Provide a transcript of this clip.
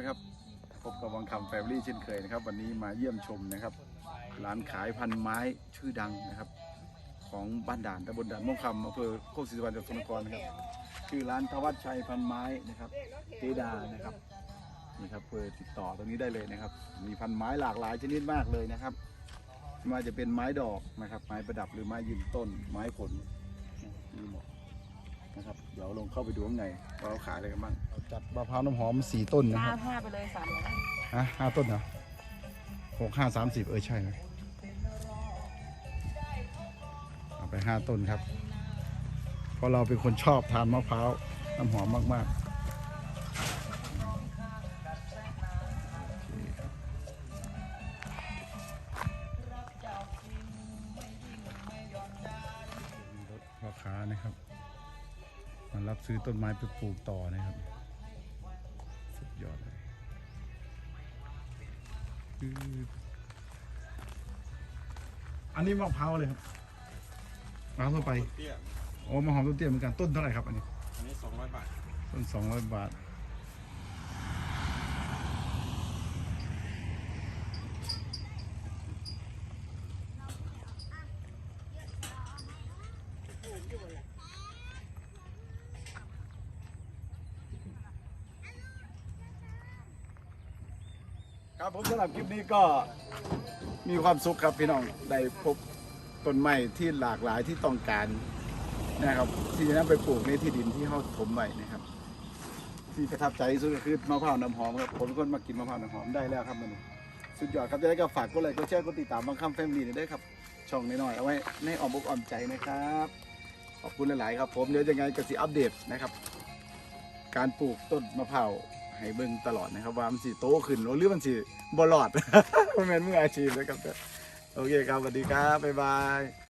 ด้วยครับ พบกับวังคำแฟมิลี่เช่นเคยนะครับ วันนี้มาเยี่ยมชมนะครับ ร้านขายพันไม้ชื่อดังนะครับ ของบ้านด่านตำบลด่านม่วงคำอำเภอโคกศรีสุวรรณจังหวัดสกลนครนะครับชื่อร้านทวัชชัยพันไม้นะครับเจดานะครับนี่ครับเพื่อติดต่อตรงนี้ได้เลยนะครับ มีพันไม้หลากหลายชนิดมากเลยนะครับไม่ว่าจะเป็นไม้ดอกนะครับ ไม้ประดับหรือไม้ยืนต้น ไม้ผลมีหมด นะครับ เดี๋ยวลงเข้าไปดูข้างในว่าเราขายอะไรกันบ้างจัดมะพร้าวน้ำหอมสี่ต้นนะห้าครับห้าไปเลยสามร้อยฮะห้าต้นเหรอหกห้าสามสิบเออใช่นะเอาไปห้าต้นครับ เพราะเราเป็นคนชอบทานมะพร้าวน้ำหอมมากๆโอเคครับมีรถพ่อค้านะครับมา รับซื้อต้นไม้ไปปลูกต่อนะครับ สุดยอดเลยคืออันนี้มะพร้าวเลยครับมะพร้าวทั่วไป เตี้ยโอ้มะหอมต้นเตี้ยเหมือนกันต้นเท่าไหร่ครับอันนี้ อันนี้สองร้อยบาท ต้นสองร้อยบาท ครับผมสำหรับคลิปนี้ก็มีความสุขครับพี่น้องได้พบต้นไม้ที่หลากหลายที่ต้องการนะครับ ที่จะนำไปปลูกในที่ดินที่เขาถมไว้นะครับ ที่ประทับใจที่สุดก็คือมะพร้าวน้ำหอมครับผมเป็นคนมากินมะพร้าวน้ำหอมได้แล้วครับมันสุดยอดครับจะได้ก็ฝากกดไลค์กดแชร์กดติดตามบางคำแฟมิลี่ด้ครับช่องน้อยๆเอาไว้ในอ้อมอกอ้อมใจนะครับขอบคุณหลาย ๆ ครับผมเดี๋ยวยังไงก็สิอัปเดตนะครับ การปลูกต้นมะพร้าว ให้เบิ่งตลอดนะครับ ว่ามันสิโตขึ้นหรือมันสิบ่รอด มันเป็นมืออาชีพเลยครับโอเคครับสวัสดีครับบ๊ายบาย